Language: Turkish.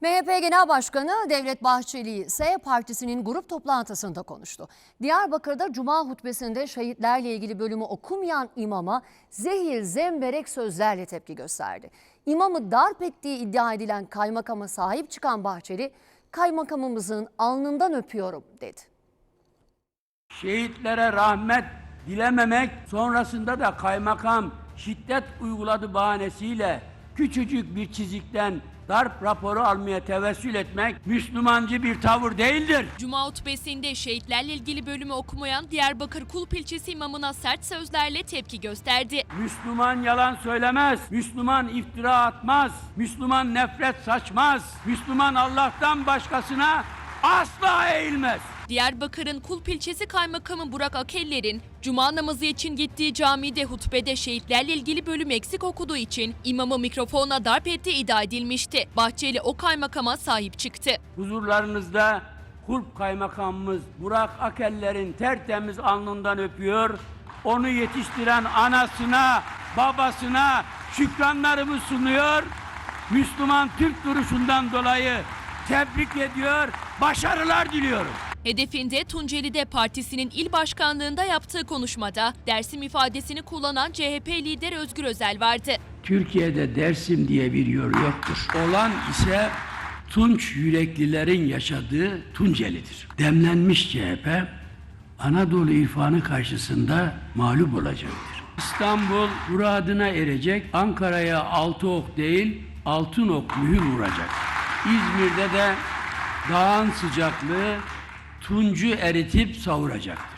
MHP Genel Başkanı Devlet Bahçeli ise partisinin grup toplantısında konuştu. Diyarbakır'da Cuma hutbesinde şehitlerle ilgili bölümü okumayan imama zehir zemberek sözlerle tepki gösterdi. İmamı darp ettiği iddia edilen kaymakama sahip çıkan Bahçeli, kaymakamımızın alnından öpüyorum dedi. Şehitlere rahmet dilememek sonrasında da kaymakam şiddet uyguladı bahanesiyle küçücük bir çizikten darp raporu almaya tevessül etmek Müslümancı bir tavır değildir. Cuma hutbesinde şehitlerle ilgili bölümü okumayan Diyarbakır Kulp ilçesi imamına sert sözlerle tepki gösterdi. Müslüman yalan söylemez, Müslüman iftira atmaz, Müslüman nefret saçmaz, Müslüman Allah'tan başkasına asla eğilmez. Diyarbakır'ın Kulp ilçesi kaymakamı Burak Akeller'in Cuma namazı için gittiği camide hutbede şehitlerle ilgili bölüm eksik okuduğu için imamı mikrofona darp ettiği iddia edilmişti. Bahçeli o kaymakama sahip çıktı. Huzurlarınızda Kulp Kaymakamımız Burak Akeller'in tertemiz alnından öpüyor. Onu yetiştiren anasına, babasına şükranlarımı sunuyor. Müslüman Türk duruşundan dolayı tebrik ediyor, başarılar diliyorum. Hedefinde Tunceli'de partisinin il başkanlığında yaptığı konuşmada Dersim ifadesini kullanan CHP lideri Özgür Özel vardı. Türkiye'de Dersim diye bir yer yoktur. Olan ise Tunç yüreklilerin yaşadığı Tunceli'dir. Demlenmiş CHP Anadolu irfanı karşısında mağlup olacaktır. İstanbul muradına erecek, Ankara'ya altı ok değil altın ok mühür vuracak. İzmir'de de dağın sıcaklığı tuncu eritip savuracaktır.